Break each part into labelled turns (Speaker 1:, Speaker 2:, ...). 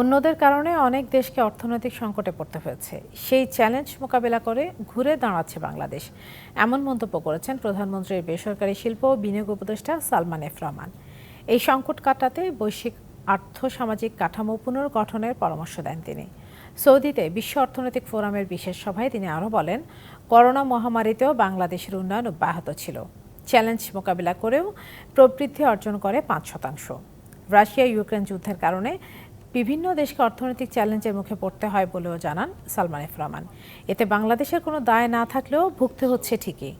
Speaker 1: অন্যদের কারণে অনেক দেশকে অর্থনৈতিক সংকটে পড়তে হয়েছে। সেই চ্যালেঞ্জ মোকাবেলা করে ঘুরে দাঁড়াচ্ছে বাংলাদেশ। এমন মন্তব্য করেছেন প্রধানমন্ত্রীর বেসরকারি শিল্প ও বিনিয়োগ উপদেষ্টা সালমান এফ রহমান। এই সংকট কাটাতে বৈশ্বিক আর্থ সামাজিক কাঠামো পুনর্গঠনের পরামর্শ দেন তিনি। সৌদিতে বিশ্ব অর্থনৈতিক ফোরামের বিশেষ সভায় তিনি আরও বলেন, করোনা মহামারীতেও বাংলাদেশের উন্নয়ন অব্যাহত ছিল। চ্যালেঞ্জ মোকাবিলা করেও প্রবৃদ্ধি অর্জন করে পাঁচ শতাংশ। রাশিয়া ইউক্রেন যুদ্ধের কারণে বিভিন্ন দেশকে অর্থনৈতিক চ্যালেঞ্জের মুখে পড়তে হয় বলেও জানান সালমান এফ রহমান। এতে বাংলাদেশের কোনো দায় না থাকলেও ভুগতে হচ্ছে ঠিকই।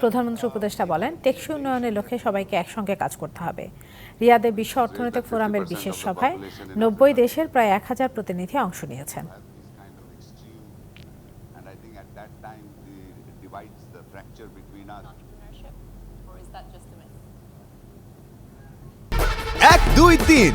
Speaker 1: প্রধানমন্ত্রী উপদেষ্টা বলেন, টেকসই উন্নয়নের লক্ষ্যে সবাইকে একসঙ্গে কাজ করতে হবে। রিয়াদে বিশ্ব অর্থনৈতিক ফোরামের বিশেষ সভায় নব্বই দেশের প্রায় এক হাজার প্রতিনিধি অংশ নিয়েছেন?
Speaker 2: এক, দুই, তিন।